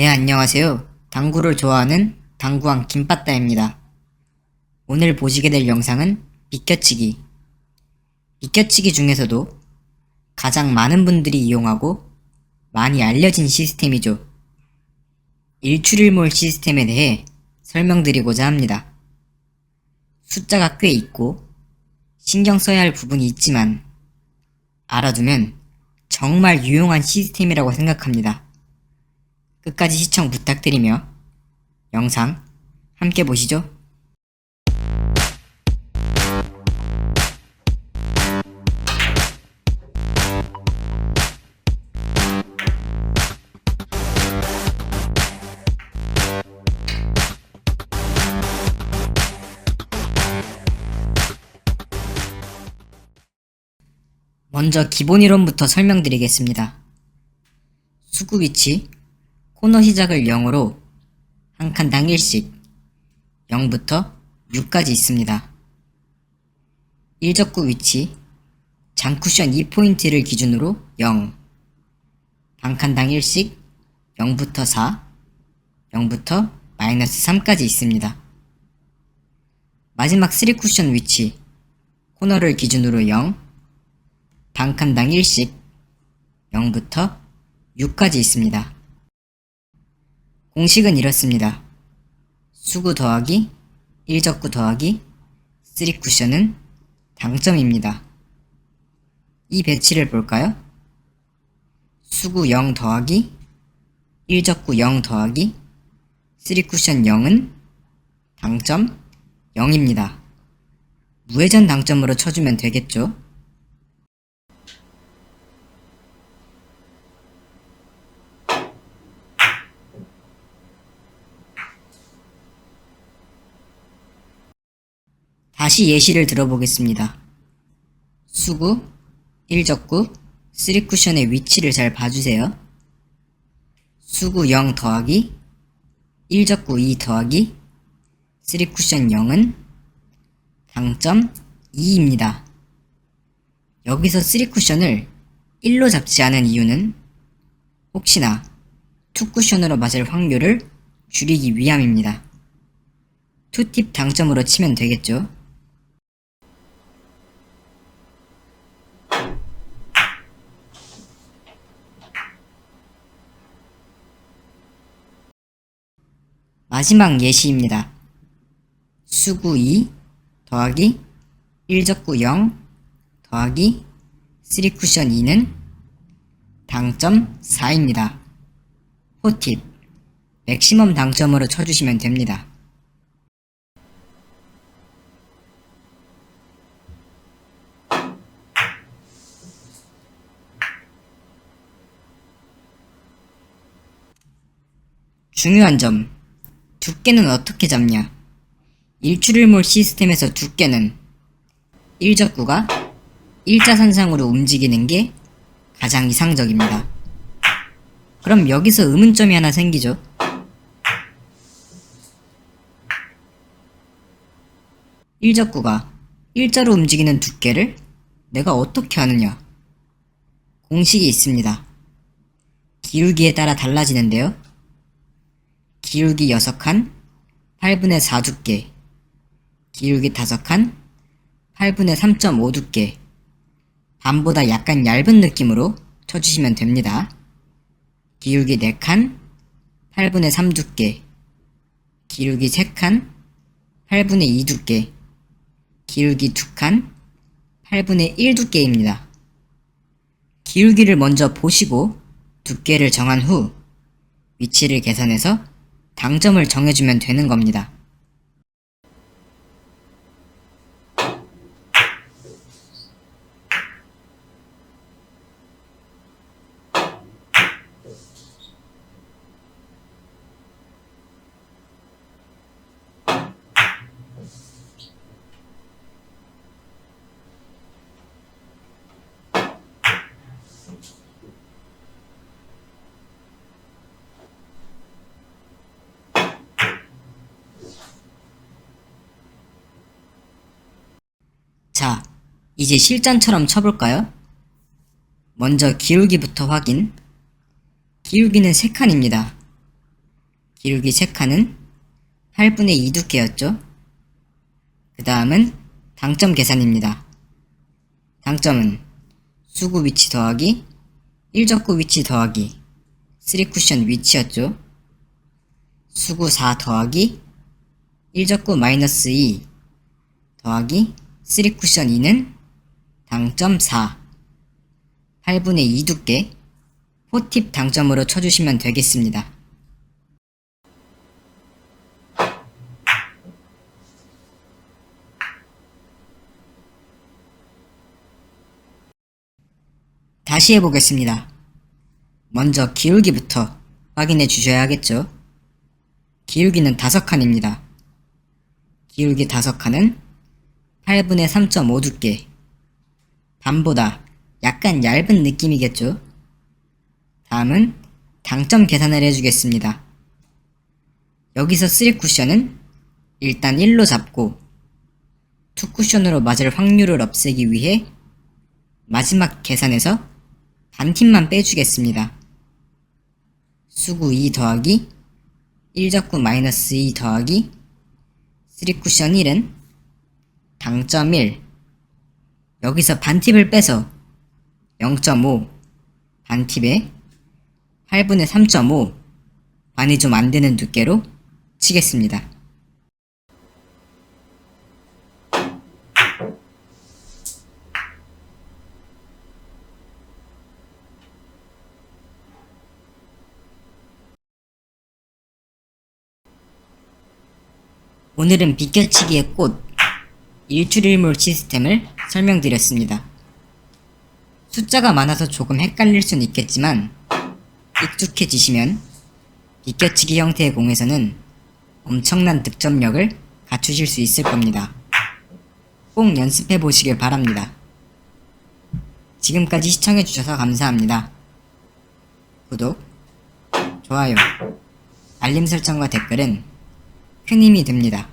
네, 안녕하세요. 당구를 좋아하는 당구왕 김빠따입니다. 오늘 보시게 될 영상은 비껴치기. 비껴치기 중에서도 가장 많은 분들이 이용하고 많이 알려진 시스템이죠. 일출일몰 시스템에 대해 설명드리고자 합니다. 숫자가 꽤 있고 신경 써야 할 부분이 있지만 알아두면 정말 유용한 시스템이라고 생각합니다. 끝까지 시청 부탁드리며 영상 함께 보시죠. 먼저 기본 이론부터 설명드리겠습니다. 수구 위치, 코너 시작을 0으로 한 칸당 1씩 0부터 6까지 있습니다. 1적구 위치, 장쿠션 2포인트를 기준으로 0, 반칸당 1씩 0부터 4, 0부터 마이너스 3까지 있습니다. 마지막 3쿠션 위치, 코너를 기준으로 0, 반칸당 1씩 0부터 6까지 있습니다. 공식은 이렇습니다. 수구 더하기 1적구 더하기 3쿠션은 당점입니다. 이 배치를 볼까요? 수구 0 더하기 1적구 0 더하기 3쿠션 0은 당점 0입니다. 무회전 당점으로 쳐주면 되겠죠? 다시 예시를 들어보겠습니다. 수구, 1적구, 3쿠션의 위치를 잘 봐주세요. 수구 0 더하기, 1적구 2 더하기, 3쿠션 0은 당점 2입니다. 여기서 3쿠션을 1로 잡지 않은 이유는 혹시나 2쿠션으로 맞을 확률을 줄이기 위함입니다. 투팁 당점으로 치면 되겠죠? 마지막 예시입니다. 수구 2 더하기 1적구 0 더하기 3쿠션 2는 당점 4입니다. 호팁 맥시멈 당점으로 쳐주시면 됩니다. 중요한 점. 두께는 어떻게 잡냐? 일출일몰 시스템에서 두께는 일적구가 일자선상으로 움직이는 게 가장 이상적입니다. 그럼 여기서 의문점이 하나 생기죠? 일적구가 일자로 움직이는 두께를 내가 어떻게 하느냐? 공식이 있습니다. 기울기에 따라 달라지는데요. 기울기 6칸, 8분의 4 두께, 기울기 5칸, 8분의 3.5 두께, 반보다 약간 얇은 느낌으로 쳐주시면 됩니다. 기울기 4칸, 8분의 3 두께, 기울기 3칸, 8분의 2 두께, 기울기 2칸, 8분의 1 두께입니다. 기울기를 먼저 보시고 두께를 정한 후 위치를 계산해서 당점을 정해주면 되는 겁니다. 자, 이제 실전처럼 쳐볼까요? 먼저 기울기부터 확인. 기울기는 3칸입니다. 기울기 체크는 8분의 2 두께였죠. 그 다음은 당점 계산입니다. 당점은 수구 위치 더하기 1적구 위치 더하기 3쿠션 위치였죠. 수구 4 더하기 1적구 마이너스 2 더하기 3쿠션 2는 당점 4 8분의 2 두께 포팁 당점으로 쳐주시면 되겠습니다. 다시 해보겠습니다. 먼저 기울기부터 확인해 주셔야 하겠죠. 기울기는 5칸입니다. 기울기 5칸은 8분의 3.5 두께. 반보다 약간 얇은 느낌이겠죠. 다음은 당점 계산을 해주겠습니다. 여기서 3쿠션은 일단 1로 잡고 2쿠션으로 맞을 확률을 없애기 위해 마지막 계산에서 반팀만 빼주겠습니다. 수구 2 더하기 1적구 마이너스 2 더하기 3쿠션 1은 당점 1 여기서 반팁을 빼서 0.5 반팁에 8분의 3.5 반이 좀 안되는 두께로 치겠습니다. 오늘은 비껴치기의 꽃 일출일몰 시스템을 설명드렸습니다. 숫자가 많아서 조금 헷갈릴 순 있겠지만 익숙해지시면 비껴치기 형태의 공에서는 엄청난 득점력을 갖추실 수 있을 겁니다. 꼭 연습해 보시길 바랍니다. 지금까지 시청해 주셔서 감사합니다. 구독, 좋아요, 알림 설정과 댓글은 큰 힘이 됩니다.